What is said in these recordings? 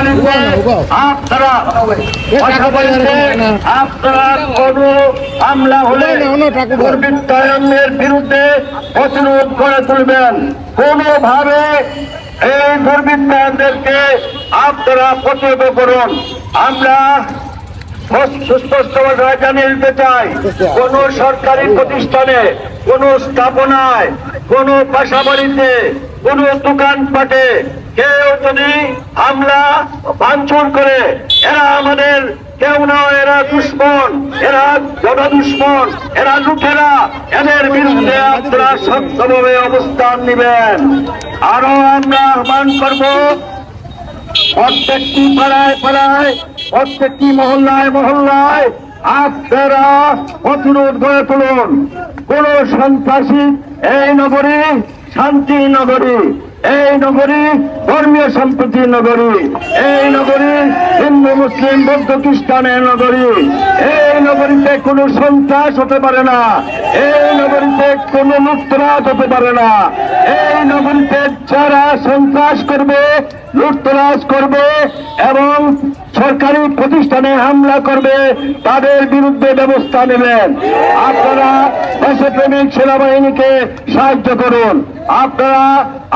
বাড়িতে আপনারা বাসা বাড়িতে আপনারা কোনো হামলা হলে দুর্বৃত্তায়নের বিরুদ্ধে প্রতিরোধ করে তুলবেন। কোনোভাবে এই দুর্বৃত্তায়নদেরকে আপনারা প্রতিরোধ করুন। আমরা সুস্পষ্ট ভাষায় জানিয়ে দিতে চাই কোন সরকারি প্রতিষ্ঠানে কোন স্থাপনায় কোন বাসা বাড়িতে কোন দোকানপাটে কেউ যদি হামলা ভাঙচুর করে, এরা আমাদের, কেউ নয় এরা দুশ্মন, এরা জনা দুশ্মন এরা লুঠেরা এদের বিরুদ্ধে আপনারা শক্তভাবে অবস্থান নেবেন। আরও আমরা আহ্বান করব, প্রত্যেকটি পাড়ায় পাড়ায়, প্রত্যেকটি মহল্লায় মহল্লায় আপনারা প্রতিরোধ গড়ে তুলুন। কোন সন্ত্রাসী এই নগরী শান্তি নগরী, এই নগরী ধর্মীয় সম্প্রীতির নগরী, এই নগরী হিন্দু, মুসলিম, বৌদ্ধ, খ্রিস্টানের নগরী, এই নগরীতে কোনো সন্ত্রাস হতে পারে না, এই নগরীতে কোনো লুপ্তরাজ হতে পারে না, এই নগরীতে যারা সন্ত্রাস করবে, লুটতরাজ করবে এবং সরকারি প্রতিষ্ঠানে হামলা করবে, তাদের বিরুদ্ধে ব্যবস্থা নেবেন। আপনারা দেশপ্রেমিক সেনাবাহিনীকে সাহায্য করুন। আপনারা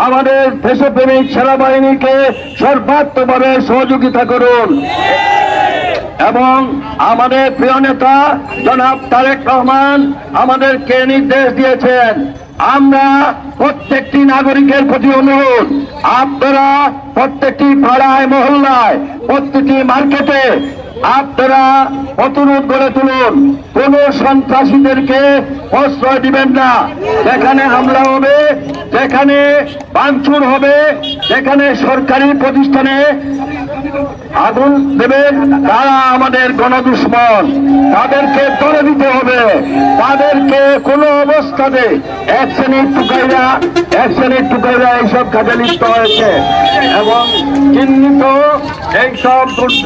আমাদের দেশপ্রেমিক সেনাবাহিনীকে সর্বাত্মভাবে সহযোগিতা করুন। এবং আমাদের প্রিয় নেতা জনাব তারেক রহমান আমাদেরকে নির্দেশ দিয়েছেন, আমরা প্রত্যেকটি নাগরিকের প্রতি অনুরোধ, আপনারা প্রত্যেকটি পাড়ায়, মহল্লায়, প্রত্যেকটি মার্কেটে আপনারা প্রতিরোধ গড়ে তুলুন। কোন সন্ত্রাসীদেরকে প্রশ্রয় দিবেন না। যেখানে হামলা হবে যেখানে ভাঙচুর হবে যেখানে সরকারি প্রতিষ্ঠানে আগুন দেবেন তারা আমাদের গণদুশ্মন। তাদেরকে ধরে দিতে হবে। তাদেরকে কোনো অবস্থাতে এক শ্রেণির টুকাইরা এক শ্রেণির টুকাইরা এইসব কাজে লিপ্ত হয়েছে এবং চিহ্নিত এইসব দুর-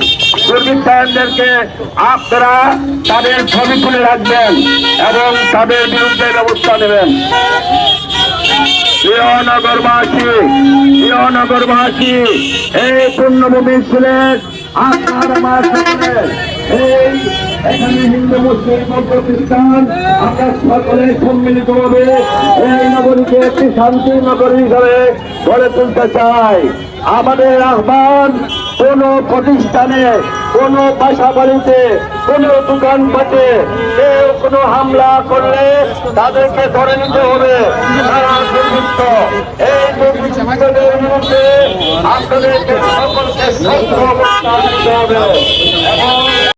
দুর্বৃত্তায়নদেরকে আপনারা তাদের ছবি তুলে রাখবেন এবং তাদের বিরুদ্ধে ব্যবস্থা নেবেন। প্রিয় নগরবাসী প্রিয় নগরবাসী এই পূর্ণভূমি ছিলেন আপনার আমার এখানে হিন্দু, মুসলিম প্রতিষ্ঠান আমরা সকলে সম্মিলিত হবে এই নগরীকে একটি শান্তি নগরী হিসাবে গড়ে তুলতে চাই। আমাদের আহ্বান কোন প্রতিষ্ঠানে, কোন বাসা বাড়িতে কোন দোকানপাটে কেউ কোনো হামলা করলে তাদেরকে ধরে নিতে হবে। তারা দুর্বৃত্ত। এই দুর্বৃত্তদের বিরুদ্ধে আপনাদেরকে সকলকে সত্য হবে।